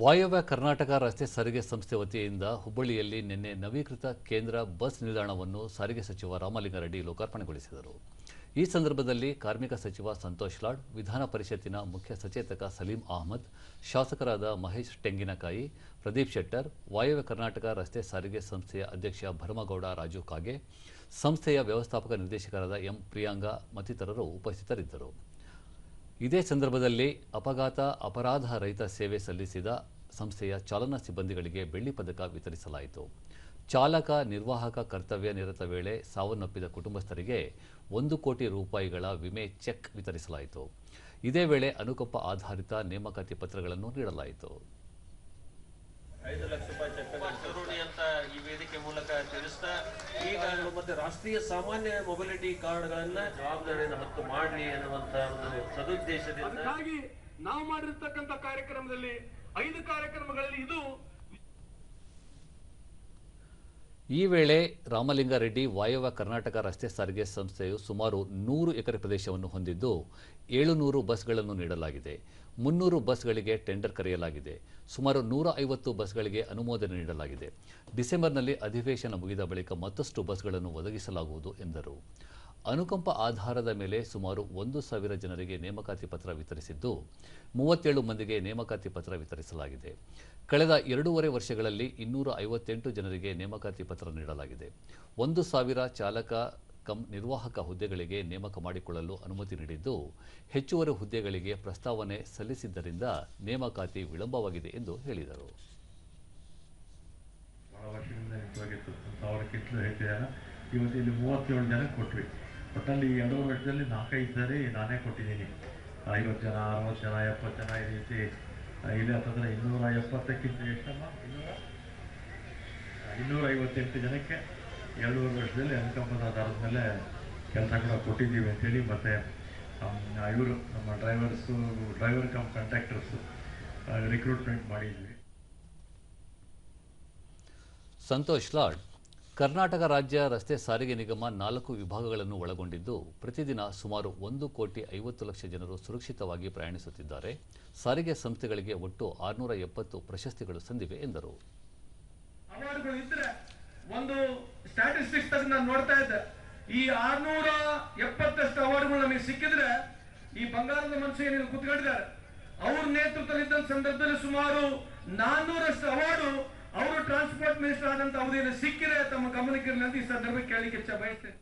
ವಾಯವ್ಯ ಕರ್ನಾಟಕ ರಸ್ತೆ ಸಾರಿಗೆ ಸಂಸ್ಥೆ ವತಿಯಿಂದ ಹುಬ್ಬಳ್ಳಿಯಲ್ಲಿ ನಿನ್ನೆ ನವೀಕೃತ ಕೇಂದ್ರ ಬಸ್ ನಿಲ್ದಾಣವನ್ನು ಸಾರಿಗೆ ಸಚಿವ ರಾಮಲಿಂಗಾರೆಡ್ಡಿ ಲೋಕಾರ್ಪಣೆಗೊಳಿಸಿದರು. ಈ ಸಂದರ್ಭದಲ್ಲಿ ಕಾರ್ಮಿಕ ಸಚಿವ ಸಂತೋಷ್ ಲಾಡ್, ವಿಧಾನ ಪರಿಷತ್ತಿನ ಮುಖ್ಯ ಸಚೇತಕ ಸಲೀಂ ಅಹಮದ್, ಶಾಸಕರಾದ ಮಹೇಶ್ ಟೆಂಗಿನಕಾಯಿ ಪ್ರದೀಪ್ ಶೆಟ್ಟರ್, ವಾಯವ್ಯ ಕರ್ನಾಟಕ ರಸ್ತೆ ಸಾರಿಗೆ ಸಂಸ್ಥೆಯ ಅಧ್ಯಕ್ಷ ಭರಮಗೌಡ ರಾಜು ಕಾಗೆ, ಸಂಸ್ಥೆಯ ವ್ಯವಸ್ಥಾಪಕ ನಿರ್ದೇಶಕರಾದ ಎಂ ಪ್ರಿಯಾಂಗ ಮತ್ತಿತರರು ಉಪಸ್ಥಿತರಿದ್ದರು. ಇದೇ ಸಂದರ್ಭದಲ್ಲಿ ಅಪಘಾತ ಅಪರಾಧ ರಹಿತ ಸೇವೆ ಸಲ್ಲಿಸಿದ ಸಂಸ್ಥೆಯ ಚಾಲನಾ ಸಿಬ್ಬಂದಿಗಳಿಗೆ ಬೆಳ್ಳಿ ಪದಕ ವಿತರಿಸಲಾಯಿತು. ಚಾಲಕ, ನಿರ್ವಾಹಕ ಕರ್ತವ್ಯ ನಿರತ ವೇಳೆ ಸಾವನ್ನಪ್ಪಿದ ಕುಟುಂಬಸ್ಥರಿಗೆ ಒಂದು ಕೋಟಿ ರೂಪಾಯಿಗಳ ವಿಮೆ ಚೆಕ್ ವಿತರಿಸಲಾಯಿತು. ಇದೇ ವೇಳೆ ಅನುಕಂಪ ಆಧಾರಿತ ನೇಮಕಾತಿ ಪತ್ರಗಳನ್ನು ನೀಡಲಾಯಿತು ಐದು ಲಕ್ಷ ರೂಪಾಯಿ ಚೆಕ್ ಕರುಣಿ ಅಂತ ಈ ವೇದಿಕೆ ಮೂಲಕ ತಿಳಿಸ್ತಾ ಈಗ ಮತ್ತೆ ರಾಷ್ಟ್ರೀಯ ಸಾಮಾನ್ಯ ಮೊಬಿಲಿಟಿ ಕಾರ್ಡ್ಗಳನ್ನ ಜವಾಬ್ದಾರಿಯನ್ನು ಹತ್ತು ಮಾಡಲಿ ಅನ್ನುವಂತ ಒಂದು ಸದುದ್ದೇಶದಿಂದ ನಾವು ಮಾಡಿರ್ತಕ್ಕಂಥ ಕಾರ್ಯಕ್ರಮದಲ್ಲಿ ಐದು ಕಾರ್ಯಕ್ರಮಗಳಲ್ಲಿ ಇದು ಈ ವೇಳೆ ರಾಮಲಿಂಗಾರೆಡ್ಡಿ ವಾಯವ್ಯ ಕರ್ನಾಟಕ ರಸ್ತೆ ಸಾರಿಗೆ ಸಂಸ್ಥೆಯು ಸುಮಾರು ನೂರು ಎಕರೆ ಪ್ರದೇಶವನ್ನು ಹೊಂದಿದ್ದು ಏಳುನೂರು ಬಸ್ಗಳನ್ನು ನೀಡಲಾಗಿದೆ. ಮುನ್ನೂರು ಬಸ್ಗಳಿಗೆ ಟೆಂಡರ್ ಕರೆಯಲಾಗಿದೆ. ಸುಮಾರು ನೂರ ಐವತ್ತು ಬಸ್ಗಳಿಗೆ ಅನುಮೋದನೆ ನೀಡಲಾಗಿದೆ. ಡಿಸೆಂಬರ್ನಲ್ಲಿ ಅಧಿವೇಶನ ಮುಗಿದ ಬಳಿಕ ಮತ್ತಷ್ಟು ಬಸ್ಗಳನ್ನು ಒದಗಿಸಲಾಗುವುದು ಎಂದರು. ಅನುಕಂಪ ಆಧಾರದ ಮೇಲೆ ಸುಮಾರು ಒಂದು ಸಾವಿರ ಜನರಿಗೆ ನೇಮಕಾತಿ ಪತ್ರ ವಿತರಿಸಿದ್ದು, ಮೂವತ್ತೇಳು ಮಂದಿಗೆ ನೇಮಕಾತಿ ಪತ್ರ ವಿತರಿಸಲಾಗಿದೆ. ಕಳೆದ ಎರಡೂವರೆ ವರ್ಷಗಳಲ್ಲಿ ಇನ್ನೂರ ಐವತ್ತೆಂಟು ಜನರಿಗೆ ನೇಮಕಾತಿ ಪತ್ರ ನೀಡಲಾಗಿದೆ. ಒಂದು ಸಾವಿರ ಚಾಲಕ ಕಂ ನಿರ್ವಾಹಕ ಹುದ್ದೆಗಳಿಗೆ ನೇಮಕ ಮಾಡಿಕೊಳ್ಳಲು ಅನುಮತಿ ನೀಡಿದ್ದು, ಹೆಚ್ಚುವರಿ ಹುದ್ದೆಗಳಿಗೆ ಪ್ರಸ್ತಾವನೆ ಸಲ್ಲಿಸಿದ್ದರಿಂದ ನೇಮಕಾತಿ ವಿಳಂಬವಾಗಿದೆ ಎಂದು ಹೇಳಿದರು. ಇವತ್ತು ಇಲ್ಲಿ ಮೂವತ್ತೇಳು ಜನ ಕೊಟ್ವಿ. ಒಟ್ಟಲ್ಲಿ ಎರಡೂ ವರ್ಷದಲ್ಲಿ ನಾಲ್ಕೈದು ಸಾರಿ ನಾನೇ ಕೊಟ್ಟಿದ್ದೀನಿ. ಐವತ್ತು ಜನ, ಅರವತ್ತು ಜನ, ಎಪ್ಪತ್ತು ಜನ ಈ ರೀತಿ ಇಲ್ಲಿ ಅಂತಂದರೆ ಇನ್ನೂರ ಎಪ್ಪತ್ತಕ್ಕಿಂತ ಎಷ್ಟಮ್ಮ ಇನ್ನೂರ ಇನ್ನೂರ ಐವತ್ತೆಂಟು ಜನಕ್ಕೆ ಎರಡೂವರೆ ವರ್ಷದಲ್ಲಿ ಅನುಕಂಪದ ಆಧಾರದ ಮೇಲೆ ಕೆಲಸ ಕೂಡ ಕೊಟ್ಟಿದ್ದೀವಿ ಅಂತೇಳಿ ಮತ್ತು ಇವರು ನಮ್ಮ drivers, driver cum contractors recruitment ಮಾಡಿದ್ವಿ. ಸಂತೋಷ್ ಲಾಡ್ ಕರ್ನಾಟಕ ರಾಜ್ಯ ರಸ್ತೆ ಸಾರಿಗೆ ನಿಗಮ ನಾಲ್ಕು ವಿಭಾಗಗಳನ್ನು ಒಳಗೊಂಡಿದ್ದು, ಪ್ರತಿದಿನ ಸುಮಾರು ಒಂದು ಕೋಟಿ ಐವತ್ತು ಲಕ್ಷ ಜನರು ಸುರಕ್ಷಿತವಾಗಿ ಪ್ರಯಾಣಿಸುತ್ತಿದ್ದಾರೆ. ಸಾರಿಗೆ ಸಂಸ್ಥೆಗಳಿಗೆ ಒಟ್ಟು ಆರುನೂರ ಎಪ್ಪತ್ತು ಪ್ರಶಸ್ತಿಗಳು ಸಂದಿವೆ, ಎಂದರು. ಒಂದು ಸ್ಟ್ಯಾಟಿಸ್ಟಿಕ್ಸ್ ನಾನು ನೋಡ್ತಾ ಇದ್ದೆ. ಈ ಆರ್ನೂರ ಎಪ್ಪತ್ತಷ್ಟು ಅವಾರ್ಡ್ಗಳು ನಮಗೆ ಸಿಕ್ಕಿದ್ರೆ ಈ ಬಂಗಾರದ ಮನುಷ್ಯ ಏನಿಲ್ಲ ಕುತ್ಕೊಂಡಿದ್ದಾರೆ. ಅವ್ರ ನೇತೃತ್ವದಲ್ಲಿ ಸಂದರ್ಭದಲ್ಲಿ ಸುಮಾರು ನಾನ್ನೂರಷ್ಟು ಅವಾರ್ಡು ಅವರು ಟ್ರಾನ್ಸ್ಪೋರ್ಟ್ ಮಿನಿಸ್ಟರ್ ಆದಂತಹ ಅವಧಿಯಲ್ಲಿ ಸಿಕ್ಕಿದೆ ತಮ್ಮ ಗಮನಕ್ಕೆ ಇರಲಿ ಅಂತ ಈ ಸಂದರ್ಭ ಕೇಳಲಿಕ್ಕೆ ಬಯಸ್ತೇನೆ.